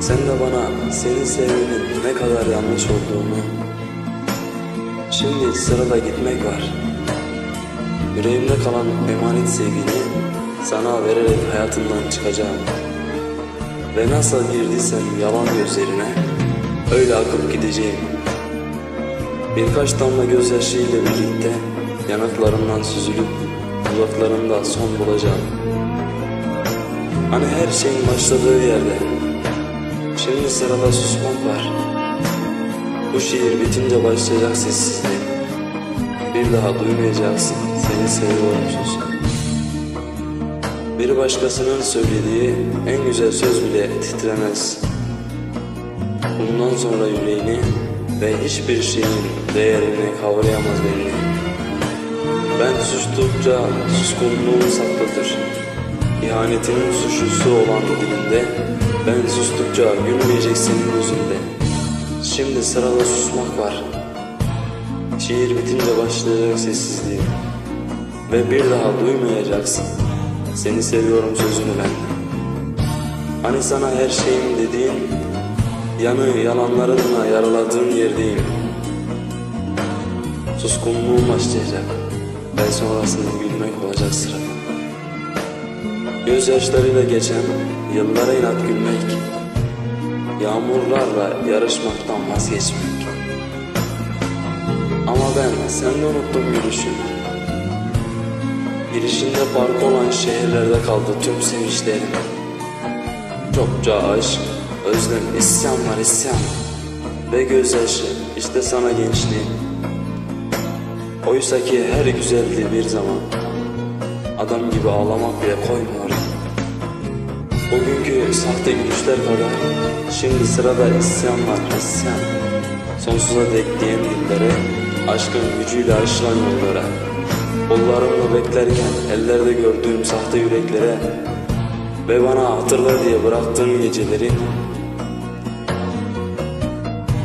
Sen de bana senin sevmenin ne kadar yanlış olduğunu. Şimdi sırada gitmek var. Yüreğimde kalan emanet sevgini sana vererek hayatımdan çıkacağım. Ve nasıl girdiysen yalan gözlerine öyle akıp gideceğim. Birkaç damla gözyaşıyla birlikte yanaklarından süzülüp dudaklarında son bulacağım. Hani her şeyin başladığı yerde. Şimdi sırada susmak var. Bu şiir bitince başlayacak sessizliğim. Bir daha duymayacaksın seni seviyorum sözü. Bir başkasının söylediği en güzel söz bile titremez. Bundan sonra yüreğini ve hiçbir şeyin değerini kavrayamaz beni. Ben sustukça suskunluğum saklıdır. İhanetinin suçlusu olan dilinde ben sustukça gülmeyecek senin yüzünde. Şimdi sırada susmak var. Şiir bitince başlayacak sessizliğim. Ve bir daha duymayacaksın. Seni seviyorum sözünü ben. Hani sana her şeyim dediğin, yanı yalanlarınla yaraladığın yerdeyim. Suskunluğum başlayacak. Ve sonrasında gülmek olacak sırada. Gözyaşlarıyla geçen yıllara inat gülmek. Yağmurlarla yarışmaktan vazgeçmek. Ama ben sende unuttum gülüşünü. Girişinde park olan şehirlerde kaldı tüm sevinçlerim. Çokça aşk, özlem, isyan var isyan. Ve gözyaşı, işte sana gençliğim. Oysa ki her güzeldi bir zaman. Adam gibi ağlamak bile koymuyor. Bugünkü sahte gülüşler kadar şimdi sırada isyan var isyan. Sonsuza dek diyen dillere, aşkın gücüyle aşılan yollara. Kollarımla beklerken ellerde gördüğüm sahte yüreklere ve bana hatırla diye bıraktığım geceleri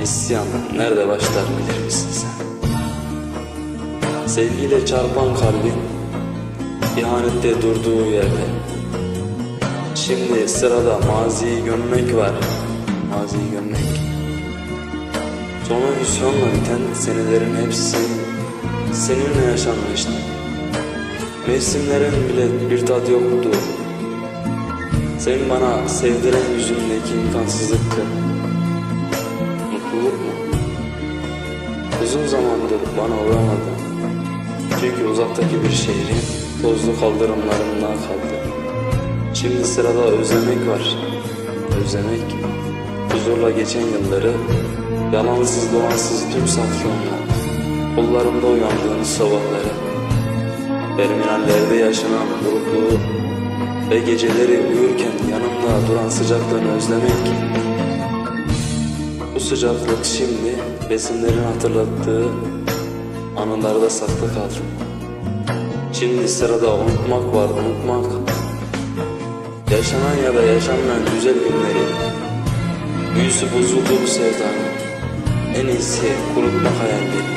İsyan nerede başlar bilir misin sen? Sevgiyle çarpan kalbin ihanette durduğu yerde. Şimdi sırada maziyi gömmek var. Maziyi gömmek. Sonu hüsranla biten senelerin hepsi seninle yaşanmıştı. Mevsimlerin bile bir tat yoktu. Sen bana sevdiren yüzündeki imkansızlıktı. Mutluluk mu? Uzun zamandır bana uğramadın. Çünkü uzaktaki bir şehrin tozlu kaldırımlarında kaldı. Şimdi sırada özlemek var. Özlemek, huzurla geçen yılları, yalansız dolansız tüm saflığımla, kollarımda uyandığınız sabahları, terminallerde yaşanan burukluğu ve geceleri uyurken yanımda duran sıcaklığını özlemek. Bu sıcaklık şimdi besinlerin hatırlattığı anılarda saklı kalır. Şimdi sırada unutmak var, unutmak. Yaşanan ya da yaşanmayan güzel günleri, büyüsü bozuldu bu sevdanın. En iyisi kurutmak hayalleri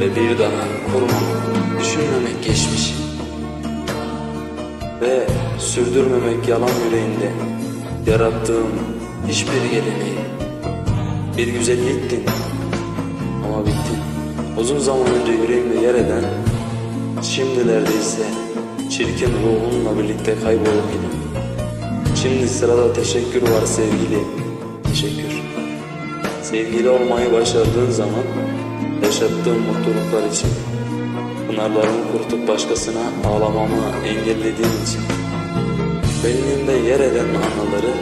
ve bir daha kurmamak, düşünmemek geçmişi. Ve sürdürmemek yalan yüreğinde yarattığım hiçbir geleneği. Bir güzelliktin ama bittin. Uzun zaman önce yüreğimde yer eden, şimdilerde ise çirkin ruhunla birlikte kaybolup gidin. Şimdi sırada teşekkür var sevgili, teşekkür. Sevgili olmayı başardığın zaman yaşattığım mutluluklar için, pınarlarımı kurutup başkasına ağlamamı engellediğin için, benliğimde yer eden anıları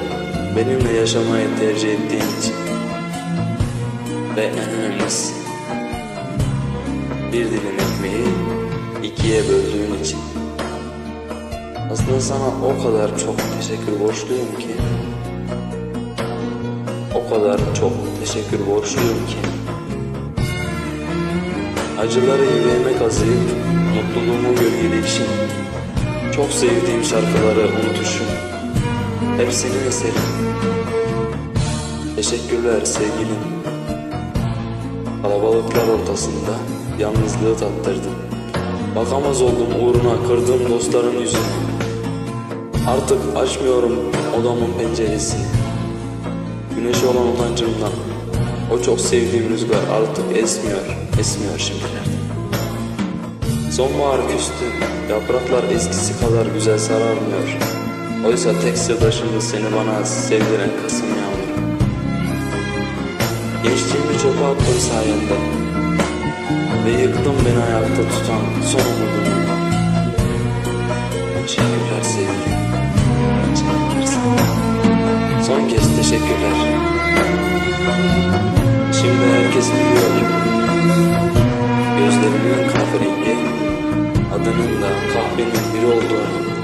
benimle yaşamayı tercih ettiğin için ve en önemlisi bir dilim ekmeği ikiye böldüğün için. Aslında sana o kadar çok teşekkür borçluyum ki. O kadar çok teşekkür borçluyum ki. Acıları yüreğime kazıyıp mutluluğumu gölgeleyişim. Çok sevdiğim şarkıları unutuşum. Hep senin eserin. Teşekkürler sevgilim. Kalabalıklar ortasında yalnızlığı tattırdım. Bakamaz oldum uğruna kırdığım dostların yüzüne. Artık açmıyorum odamın penceresini. Güneş olan utancımdan o çok sevdiğim rüzgar artık esmiyor, esmiyor şimdilerde. Sonbahar küstü, yapraklar eskisi kadar güzel sararmıyor. Oysa tek sırdaşımdı seni bana sevdiren Kasım yağmuru. Gençliğimi çöpe attım sayende ve yıktım beni ayakta tutan son umudumu. Teşekkürler sevgilim. yolda